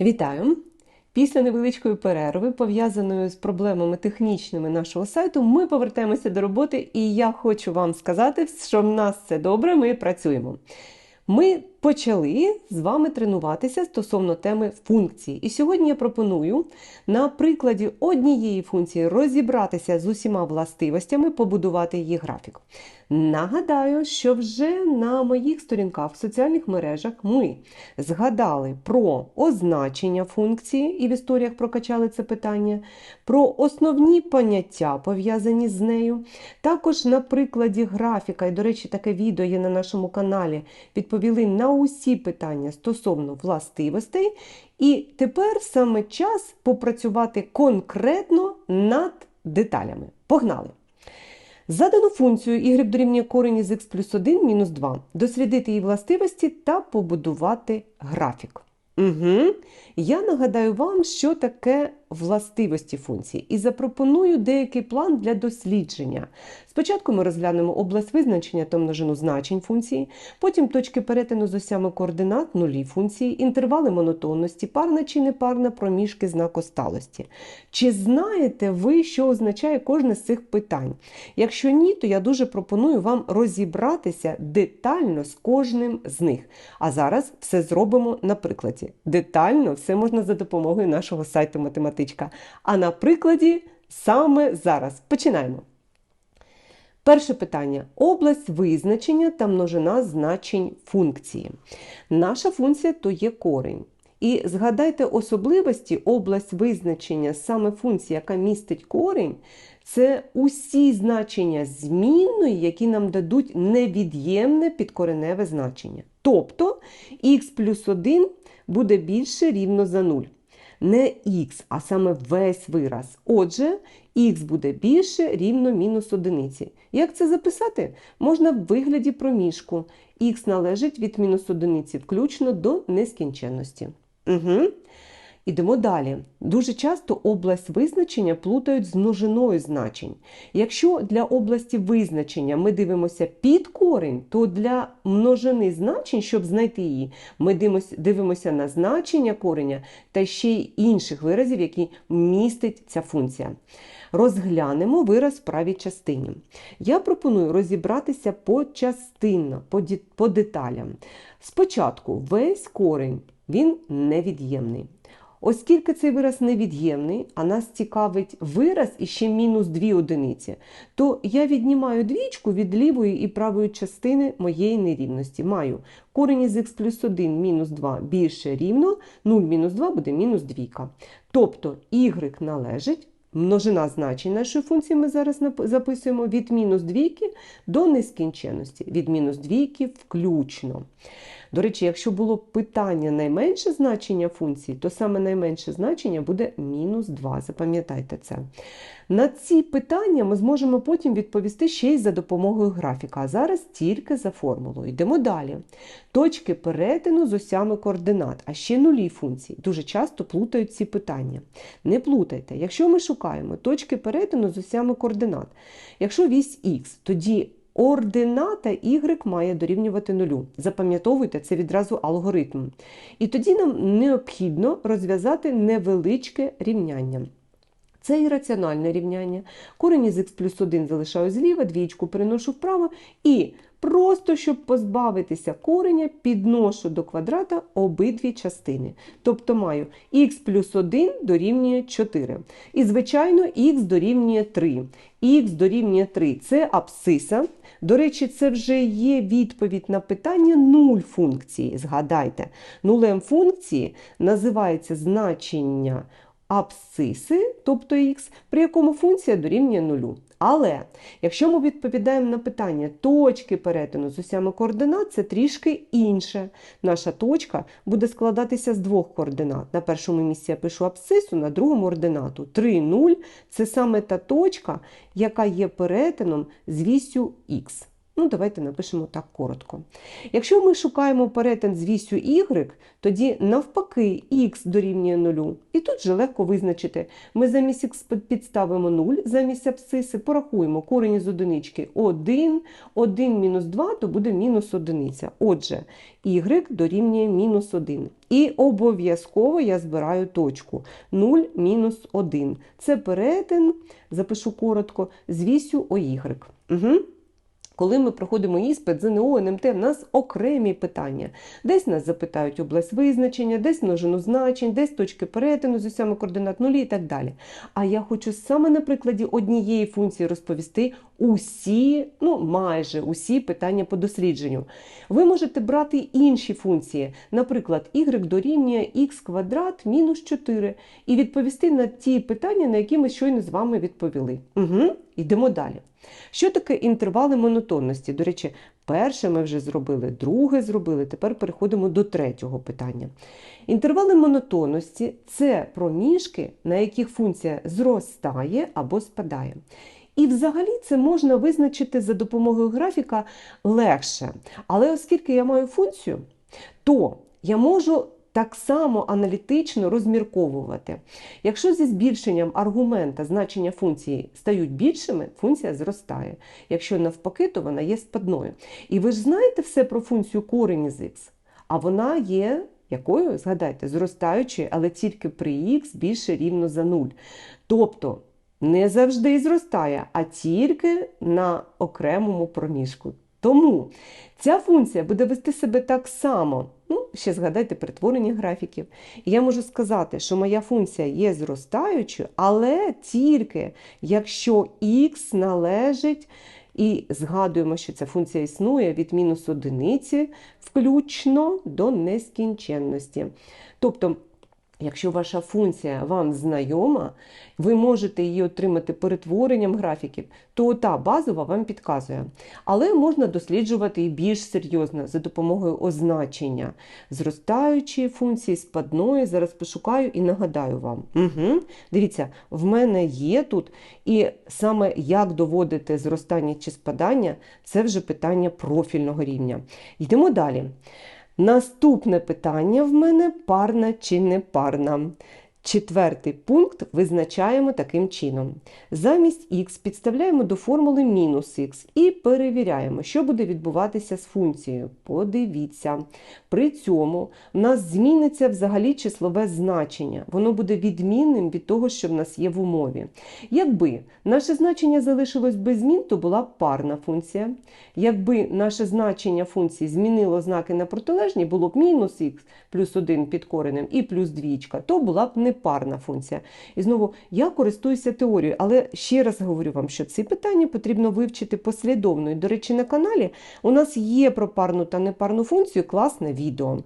Вітаю! Після невеличкої перерви, пов'язаної з проблемами технічними нашого сайту, ми повертаємося до роботи, і я хочу вам сказати, що в нас все добре, ми працюємо. Ми почали з вами тренуватися стосовно теми функції. І сьогодні я пропоную на прикладі однієї функції розібратися з усіма властивостями, побудувати її графік. Нагадаю, що вже на моїх сторінках в соціальних мережах ми згадали про означення функції і в історіях прокачали це питання, про основні поняття, пов'язані з нею. Також на прикладі графіка, і, до речі, таке відео є на нашому каналі, відповіли на усі питання стосовно властивостей. І тепер саме час попрацювати конкретно над деталями. Погнали! Задану функцію y дорівнює корені з x плюс 1 мінус 2, дослідити її властивості та побудувати графік. Угу. Я нагадаю вам, що таке властивості функції, і запропоную деякий план для дослідження. Спочатку ми розглянемо область визначення та множину значень функції, потім точки перетину з осями координат, нулі функції, інтервали монотонності, парна чи непарна проміжки знакосталості. Чи знаєте ви, що означає кожне з цих питань? Якщо ні, то я дуже пропоную вам розібратися детально з кожним з них. А зараз все зробимо на прикладі. Детально все можна за допомогою нашого сайту математичка. А на прикладі саме зараз. Починаємо. Перше питання: область визначення та множина значень функції. Наша функція то є корень. І згадайте особливості область визначення саме функції, яка містить корень, це усі значення змінної, які нам дадуть невід'ємне підкореневе значення. Тобто х плюс 1 буде більше рівно за 0 не х, а саме весь вираз. Отже, х буде більше рівно мінус одиниці. Як це записати? Можна в вигляді проміжку. Х належить від мінус одиниці включно до нескінченності. Угу. Ідемо далі. Дуже часто область визначення плутають з множиною значень. Якщо для області визначення ми дивимося під корень, то для множини значень, щоб знайти її, ми дивимося на значення кореня та ще й інших виразів, які містить ця функція. Розглянемо вираз в правій частині. Я пропоную розібратися почастинно, по деталям. Спочатку весь корень він невід'ємний. Оскільки цей вираз невід'ємний, а нас цікавить вираз і ще мінус 2 одиниці, то я віднімаю двічку від лівої і правої частини моєї нерівності. Маю корень із х плюс 1 мінус 2 більше рівно, 0 мінус 2 буде мінус 2. Тобто y належить. Множина значень нашої функції ми зараз записуємо від мінус двійки до нескінченності, від мінус двійки включно. До речі, якщо було питання найменше значення функції, то саме найменше значення буде мінус 2. Запам'ятайте це. На ці питання ми зможемо потім відповісти ще й за допомогою графіка, а зараз тільки за формулою. Йдемо далі. Точки перетину з осями координат, а ще нулі функції. Дуже часто плутають ці питання. Не плутайте, якщо ми шукаємо точки перетину з осями координат, якщо вісь х, тоді Ордината y має дорівнювати нулю. Запам'ятовуйте, це відразу алгоритм. І тоді нам необхідно розв'язати невеличке рівняння. Це ірраціональне рівняння. Корень із х плюс 1 залишаю зліва, двічку переношу вправо і Просто щоб позбавитися кореня, підношу до квадрата обидві частини. Тобто маю х плюс 1 дорівнює 4. І, звичайно, х дорівнює 3. Х дорівнює 3 це абсциса. До речі, це вже є відповідь на питання нуль функції. Згадайте, нулем функції називається значення абсциси, тобто х, при якому функція дорівнює нулю. Але якщо ми відповідаємо на питання точки перетину з осями координат, це трішки інше. Наша точка буде складатися з двох координат. На першому місці я пишу абсцису, на другому ординату. 3, 0 це саме та точка, яка є перетином з вісю х. Ну, давайте напишемо так коротко. Якщо ми шукаємо перетин з вісю y, тоді навпаки х дорівнює 0. І тут же легко визначити. Ми замість х підставимо 0, замість абсциси порахуємо корінь з одинички 1, 1 мінус 2, то буде мінус одиниця. Отже, y дорівнює мінус 1. І обов'язково я збираю точку 0 мінус 1. Це перетин, запишу коротко, з вісю ОY. Угу. Коли ми проходимо іспит ЗНО, НМТ, в нас окремі питання. Десь нас запитають область визначення, десь множину значень, десь точки перетину з усіма координат нулі і так далі. А я хочу саме на прикладі однієї функції розповісти усі, ну майже усі питання по дослідженню. Ви можете брати інші функції, наприклад, y дорівнює х квадрат мінус 4, і відповісти на ті питання, на які ми щойно з вами відповіли. Угу. Йдемо далі. Що таке інтервали монотонності? До речі, перше ми вже зробили, друге зробили, тепер переходимо до третього питання. Інтервали монотонності це проміжки, на яких функція зростає або спадає. І взагалі це можна визначити за допомогою графіка легше. Але оскільки я маю функцію, то я можу так само аналітично розмірковувати. Якщо зі збільшенням аргумента значення функції стають більшими, функція зростає. Якщо навпаки, то вона є спадною. І ви ж знаєте все про функцію корень із х, а вона є. Якою, згадайте, зростаючою, але тільки при х більше рівно за 0. Тобто не завжди зростає, а тільки на окремому проміжку. Тому ця функція буде вести себе так само. Ну, ще згадайте перетворення графіків. І я можу сказати, що моя функція є зростаючою, але тільки якщо х належить, і згадуємо, що ця функція існує від мінус одиниці включно до нескінченності. Тобто, Якщо ваша функція вам знайома, ви можете її отримати перетворенням графіків, то та базова вам підказує. Але можна досліджувати і більш серйозно за допомогою означення зростаючої функції, спадної. Зараз пошукаю і нагадаю вам. Угу. Дивіться, в мене є тут, і саме як доводити зростання чи спадання це вже питання профільного рівня. Йдемо далі. Наступне питання в мене парна чи не парна. Четвертий пункт визначаємо таким чином. Замість х підставляємо до формули мінус х і перевіряємо, що буде відбуватися з функцією. Подивіться. При цьому в нас зміниться взагалі числове значення. Воно буде відмінним від того, що в нас є в умові. Якби наше значення залишилось без змін, то була б парна функція. Якби наше значення функції змінило знаки на протилежні, було б мінус х плюс 1 під коренем і плюс двічка, то була б не парна функція. І знову я користуюся теорією, але ще раз говорю вам, що ці питання потрібно вивчити послідовно. І, до речі, на каналі у нас є про парну та непарну функцію класне відео.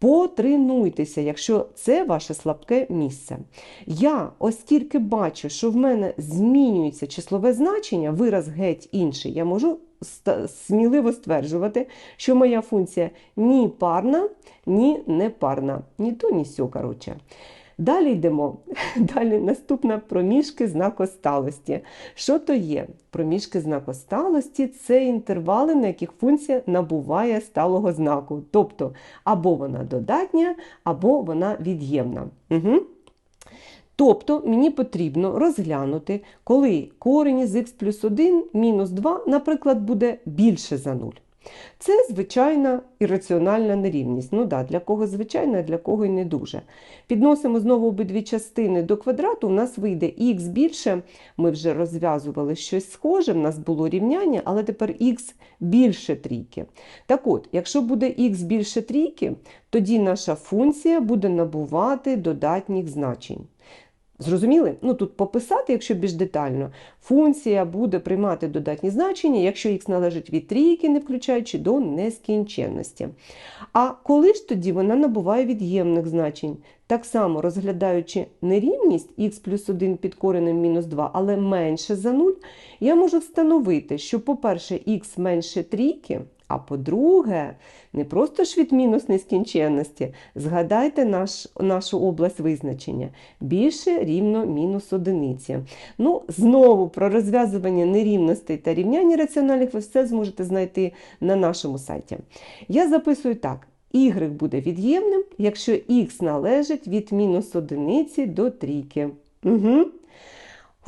Потренуйтеся, якщо це ваше слабке місце. Я, оскільки бачу, що в мене змінюється числове значення, вираз геть інший, я можу сміливо стверджувати, що моя функція ні парна, ні непарна. Ні то, ні сьо, коротше. Далі йдемо. Далі наступна проміжки знакосталості. Що то є? Проміжки знакосталості це інтервали, на яких функція набуває сталого знаку. Тобто або вона додатня, або вона від'ємна. Угу. Тобто мені потрібно розглянути, коли корінь із х плюс 1 мінус 2, наприклад, буде більше за 0. Це звичайна ірраціональна нерівність. Ну да, Для кого звичайна, а для кого й не дуже. Підносимо знову обидві частини до квадрату, у нас вийде х більше, ми вже розв'язували щось схоже, в нас було рівняння, але тепер х більше трійки. Так от, якщо буде х більше трійки, тоді наша функція буде набувати додатніх значень. Зрозуміли? Ну тут пописати, якщо більш детально, функція буде приймати додатні значення, якщо х належить від трійки, не включаючи до нескінченності. А коли ж тоді вона набуває від'ємних значень, так само розглядаючи нерівність х плюс 1 під коренем мінус 2, але менше за 0, я можу встановити, що, по-перше, х менше трійки, А по-друге, не просто ж від мінус нескінченності, згадайте наш, нашу область визначення. Більше рівно мінус одиниці. Ну, знову про розв'язування нерівностей та рівняння раціональних ви все зможете знайти на нашому сайті. Я записую так. Y буде від'ємним, якщо х належить від мінус одиниці до трійки. Угу.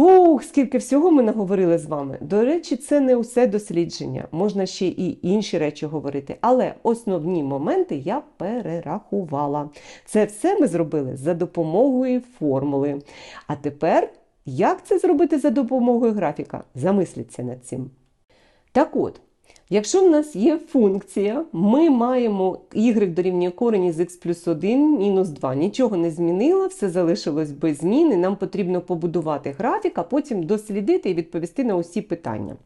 Ух, скільки всього ми наговорили з вами. До речі, це не усе дослідження. Можна ще і інші речі говорити, але основні моменти я перерахувала. Це все ми зробили за допомогою формули. А тепер, як це зробити за допомогою графіка? Замисліться над цим. Так от. Якщо в нас є функція, ми маємо y дорівнює корені з x плюс 1 мінус 2. Нічого не змінило, все залишилось без зміни. Нам потрібно побудувати графік, а потім дослідити і відповісти на усі питання.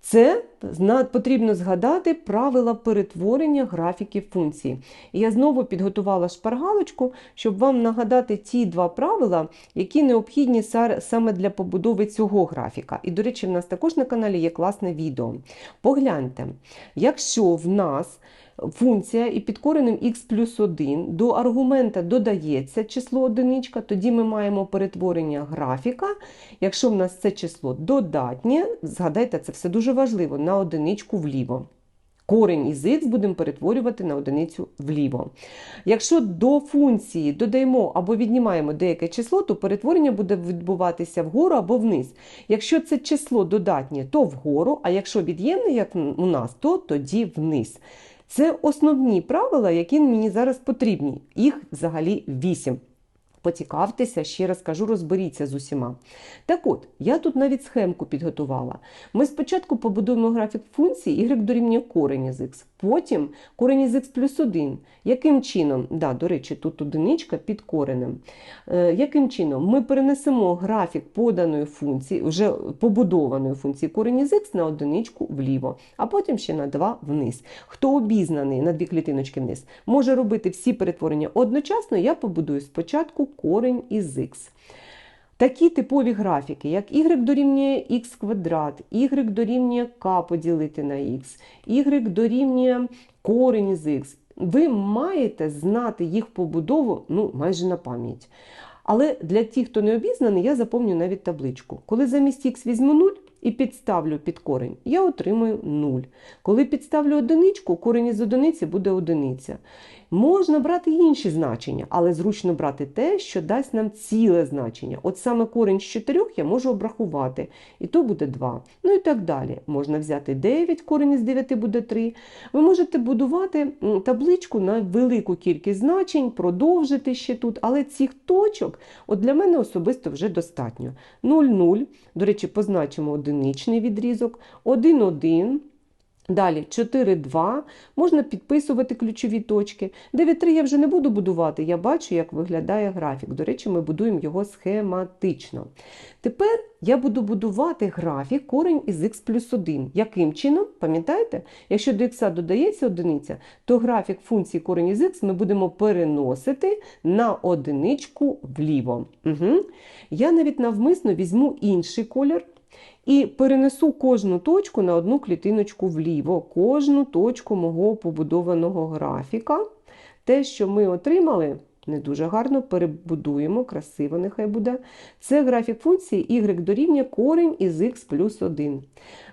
Це потрібно згадати правила перетворення графіків функції. І я знову підготувала шпаргалочку, щоб вам нагадати ті два правила, які необхідні саме для побудови цього графіка. І, до речі, в нас також на каналі є класне відео. Погляньте, якщо в нас функція і під коренем х плюс 1 до аргумента додається число одиничка, тоді ми маємо перетворення графіка. Якщо в нас це число додатнє, згадайте, це все дуже важливо, на одиничку вліво. Корень із х будемо перетворювати на одиницю вліво. Якщо до функції додаємо або віднімаємо деяке число, то перетворення буде відбуватися вгору або вниз. Якщо це число додатнє, то вгору, а якщо від'ємне, як у нас, то тоді вниз. Це основні правила, які мені зараз потрібні. Їх взагалі вісім. Поцікавтеся, ще раз кажу, розберіться з усіма. Так от, я тут навіть схемку підготувала. Ми спочатку побудуємо графік функції y дорівнює корень з х, потім корені з х плюс 1. Яким чином, да, до речі, тут одиничка під коренем. Е, яким чином ми перенесемо графік поданої функції, вже побудованої функції корені з х на одиничку вліво, а потім ще на 2 вниз. Хто обізнаний на дві клітиночки вниз, може робити всі перетворення одночасно, я побудую спочатку корень із х. Такі типові графіки, як y дорівнює х квадрат, y дорівнює k поділити на х, y дорівнює корень із х. Ви маєте знати їх побудову ну, майже на пам'ять. Але для тих, хто не обізнаний, я заповню навіть табличку. Коли замість х візьму 0 і підставлю під корень, я отримую 0. Коли підставлю одиничку, корень із одиниці буде одиниця. Можна брати інші значення, але зручно брати те, що дасть нам ціле значення. От саме корінь з 4 я можу обрахувати, і то буде 2. Ну і так далі. Можна взяти 9, корінь із 9 буде 3. Ви можете будувати табличку на велику кількість значень, продовжити ще тут, але цих точок от для мене особисто вже достатньо. 0, 0, до речі, позначимо одиничний відрізок, 1, 1. Далі 4,2 можна підписувати ключові точки. 9,3 я вже не буду будувати, я бачу, як виглядає графік. До речі, ми будуємо його схематично. Тепер я буду будувати графік корень із х плюс 1. Яким чином? Пам'ятаєте? Якщо до х додається одиниця, то графік функції корень із х ми будемо переносити на одиничку вліво. Угу. Я навіть навмисно візьму інший колір. І перенесу кожну точку на одну клітиночку вліво, кожну точку мого побудованого графіка. Те, що ми отримали, не дуже гарно, перебудуємо, красиво нехай буде. Це графік функції y дорівнює корінь із х плюс 1.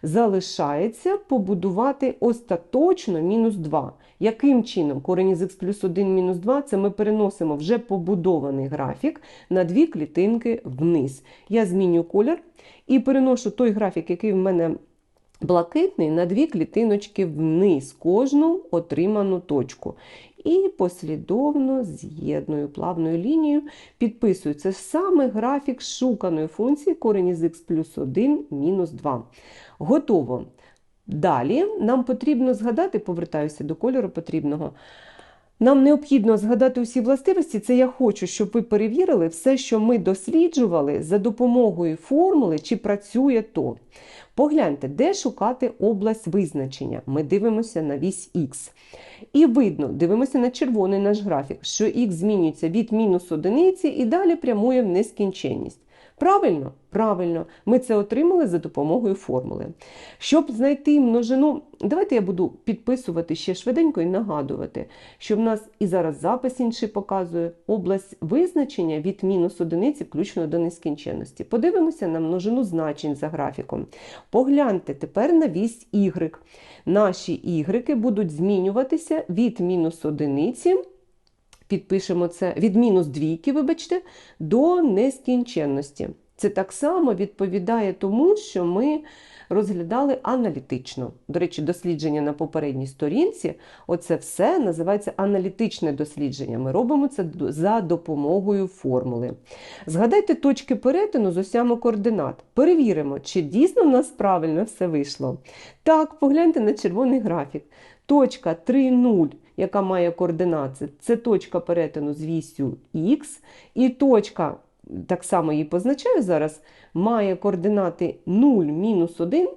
Залишається побудувати остаточно мінус 2. Яким чином корінь із х плюс 1 мінус 2 це ми переносимо вже побудований графік на дві клітинки вниз. Я зміню колір і переношу той графік, який в мене блакитний, на дві клітиночки вниз, кожну отриману точку. І послідовно з'єдную плавною лінією, підписую це саме графік шуканої функції корень із х плюс 1 мінус 2. Готово. Далі нам потрібно згадати, повертаюся до кольору потрібного. Нам необхідно згадати усі властивості. Це я хочу, щоб ви перевірили все, що ми досліджували за допомогою формули, чи працює то. Погляньте, де шукати область визначення. Ми дивимося на вісь Х. І видно, дивимося на червоний наш графік, що х змінюється від мінус одиниці і далі прямує в нескінченність. Правильно? Правильно, ми це отримали за допомогою формули. Щоб знайти множину, давайте я буду підписувати ще швиденько і нагадувати, що в нас і зараз запис інший показує область визначення від мінус одиниці включно до нескінченності. Подивимося на множину значень за графіком. Погляньте тепер на вісь y. Наші y будуть змінюватися від мінус одиниці підпишемо це від мінус двійки, вибачте, до нескінченності. Це так само відповідає тому, що ми розглядали аналітично. До речі, дослідження на попередній сторінці оце все називається аналітичне дослідження. Ми робимо це за допомогою формули. Згадайте точки перетину з осями координат. Перевіримо, чи дійсно в нас правильно все вийшло. Так, погляньте на червоний графік. Точка 3,0 яка має координати, це точка перетину з вісю Х, і точка, так само її позначаю зараз, має координати 0 мінус 1.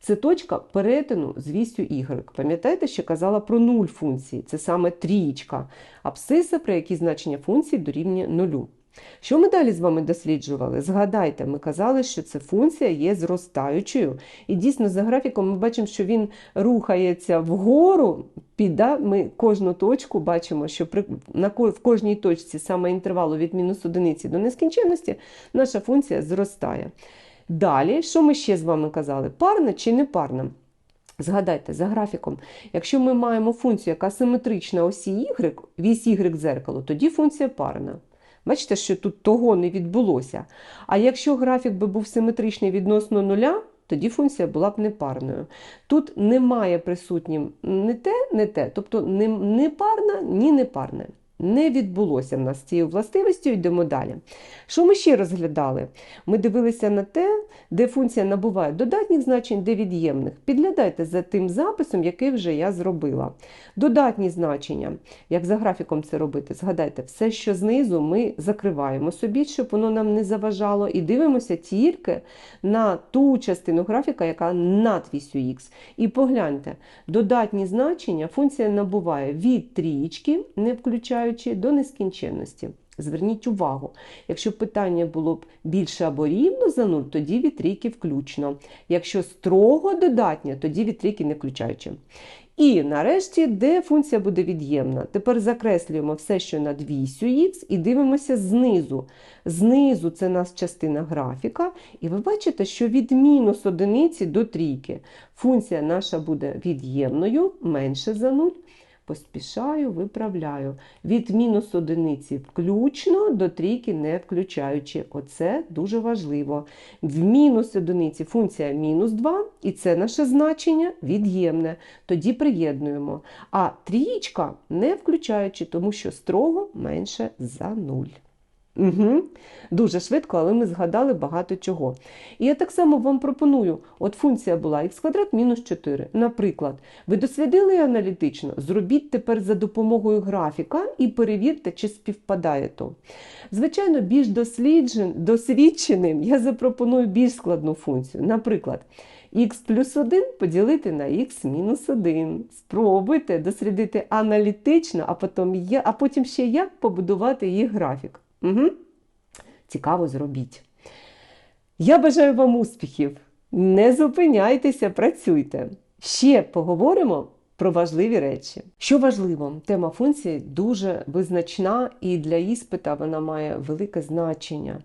Це точка перетину з вістю y. Пам'ятаєте, що казала про 0 функції? Це саме трієчка, абсциса, при якій значення функції дорівнює нулю. Що ми далі з вами досліджували? Згадайте, ми казали, що ця функція є зростаючою. І дійсно, за графіком ми бачимо, що він рухається вгору. Піда, ми кожну точку бачимо, що при, на, в кожній точці саме інтервалу від мінус одиниці до нескінченності наша функція зростає. Далі, що ми ще з вами казали? Парна чи не парна? Згадайте, за графіком, якщо ми маємо функцію, яка симетрична осі y, вісь y дзеркало, тоді функція парна. Бачите, що тут того не відбулося. А якщо графік би був симетричний відносно нуля, тоді функція була б непарною. Тут немає присутнім не те, не те, тобто не парна, ні непарне не відбулося в нас цією властивістю, йдемо далі. Що ми ще розглядали? Ми дивилися на те, де функція набуває додатніх значень, де від'ємних. Підглядайте за тим записом, який вже я зробила. Додатні значення, як за графіком це робити, згадайте, все, що знизу, ми закриваємо собі, щоб воно нам не заважало, і дивимося тільки на ту частину графіка, яка над вісю х. І погляньте, додатні значення функція набуває від трієчки, не включаючи зростаючи до нескінченності. Зверніть увагу, якщо питання було б більше або рівно за 0, тоді від трійки включно. Якщо строго додатнє, тоді від трійки не включаючи. І нарешті, де функція буде від'ємна. Тепер закреслюємо все, що над вісю х, і дивимося знизу. Знизу це нас частина графіка, і ви бачите, що від мінус одиниці до трійки функція наша буде від'ємною менше за 0 поспішаю, виправляю. Від мінус одиниці включно до трійки не включаючи. Оце дуже важливо. В мінус одиниці функція мінус 2, і це наше значення від'ємне. Тоді приєднуємо. А трієчка не включаючи, тому що строго менше за 0. Угу. Дуже швидко, але ми згадали багато чого. І я так само вам пропоную: от функція була х квадрат мінус 4. Наприклад, ви дослідили аналітично, зробіть тепер за допомогою графіка і перевірте, чи співпадає то. Звичайно, більш досліджен, досвідченим я запропоную більш складну функцію. Наприклад, х плюс 1 поділити на х мінус 1. Спробуйте дослідити аналітично, а потім, а потім ще як побудувати її графік. Угу. Цікаво зробіть. Я бажаю вам успіхів! Не зупиняйтеся, працюйте. Ще поговоримо про важливі речі. Що важливо, тема функції дуже визначна і для іспита вона має велике значення.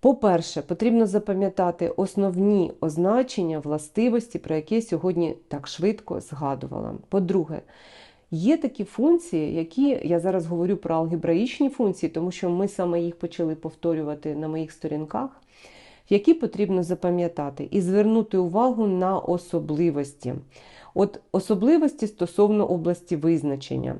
По-перше, потрібно запам'ятати основні означення властивості, про які я сьогодні так швидко згадувала. По-друге, Є такі функції, які я зараз говорю про алгебраїчні функції, тому що ми саме їх почали повторювати на моїх сторінках, які потрібно запам'ятати і звернути увагу на особливості. От особливості стосовно області визначення.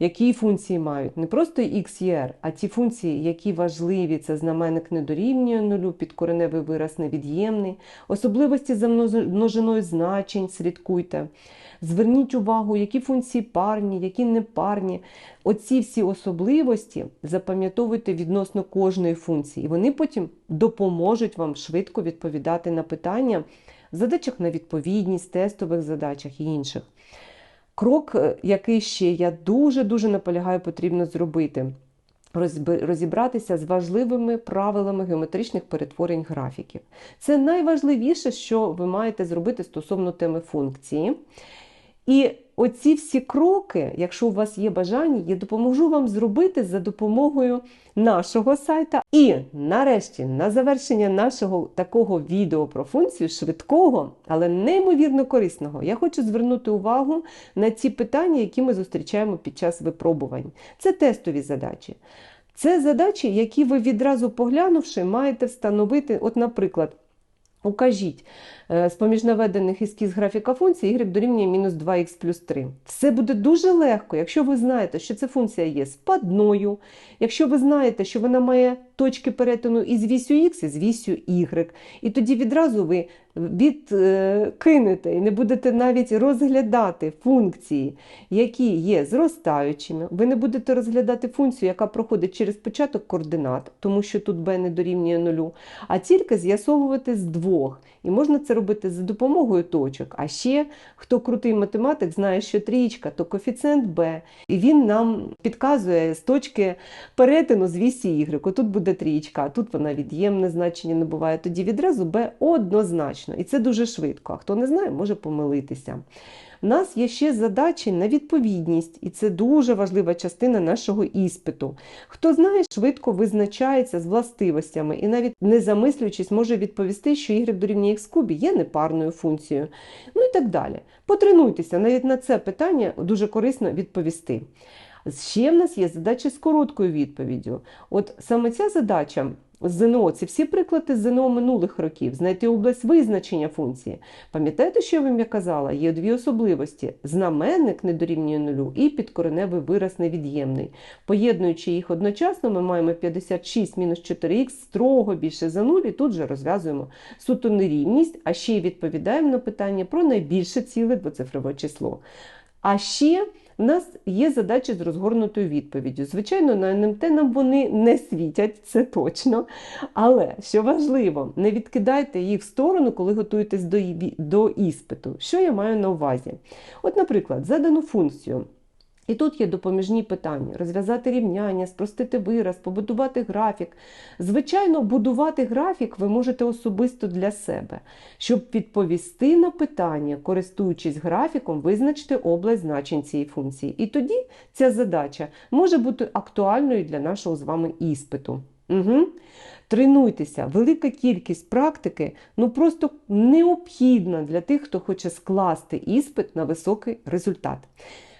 Які функції мають не просто x і а ті функції, які важливі, це знаменник не дорівнює нулю, підкореневий вираз невід'ємний, особливості за множиною значень, слідкуйте. Зверніть увагу, які функції парні, які непарні. Оці всі особливості запам'ятовуйте відносно кожної функції. І вони потім допоможуть вам швидко відповідати на питання в задачах на відповідність, тестових задачах і інших. Крок, е, який ще я дуже-дуже наполягаю, потрібно зробити. розібратися з важливими правилами геометричних перетворень графіків. Це найважливіше, що ви маєте зробити стосовно теми функції. І оці всі кроки, якщо у вас є бажання, я допоможу вам зробити за допомогою нашого сайта. І нарешті, на завершення нашого такого відео про функцію швидкого, але неймовірно корисного, я хочу звернути увагу на ці питання, які ми зустрічаємо під час випробувань. Це тестові задачі. Це задачі, які ви відразу поглянувши, маєте встановити, от, наприклад. Укажіть з поміж наведених ескіз графіка функції y дорівнює мінус 2х плюс 3. Все буде дуже легко, якщо ви знаєте, що ця функція є спадною, якщо ви знаєте, що вона має точки перетину із вісю х і з вісю y. І тоді відразу ви відкинете і не будете навіть розглядати функції, які є зростаючими. Ви не будете розглядати функцію, яка проходить через початок координат, тому що тут b не дорівнює нулю, а тільки з'ясовувати з двох. І можна це робити за допомогою точок. А ще, хто крутий математик, знає, що трієчка то коефіцієнт b, і він нам підказує з точки перетину з вісі y. Тут буде трієчка, а тут вона від'ємне значення не буває. Тоді відразу b однозначно. І це дуже швидко. А хто не знає, може помилитися. У нас є ще задачі на відповідність, і це дуже важлива частина нашого іспиту. Хто знає, швидко визначається з властивостями і навіть не замислюючись, може відповісти, що y дорівнює х кубі є непарною функцією. Ну і так далі. Потренуйтеся, навіть на це питання дуже корисно відповісти. Ще в нас є задача з короткою відповіддю. От саме ця задача ЗНО це всі приклади ЗНО минулих років, знайти область визначення функції. Пам'ятаєте, що я вам я казала? Є дві особливості: знаменник не дорівнює нулю і підкореневий вираз невід'ємний. Поєднуючи їх одночасно, ми маємо 56 мінус 4х строго більше за нуль, і тут же розв'язуємо суто нерівність, а ще й відповідаємо на питання про найбільше ціле двоцифрове число. А ще в нас є задачі з розгорнутою відповіддю. Звичайно, на НМТ нам вони не світять, це точно. Але що важливо, не відкидайте їх в сторону, коли готуєтесь до іспиту. Що я маю на увазі? От, наприклад, задану функцію. І тут є допоміжні питання: розв'язати рівняння, спростити вираз, побудувати графік. Звичайно, будувати графік ви можете особисто для себе, щоб відповісти на питання, користуючись графіком, визначити область значень цієї функції. І тоді ця задача може бути актуальною для нашого з вами іспиту. Угу. Тренуйтеся, велика кількість практики ну просто необхідна для тих, хто хоче скласти іспит на високий результат.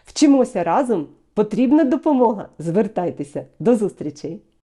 Вчимося разом, потрібна допомога. Звертайтеся до зустрічей!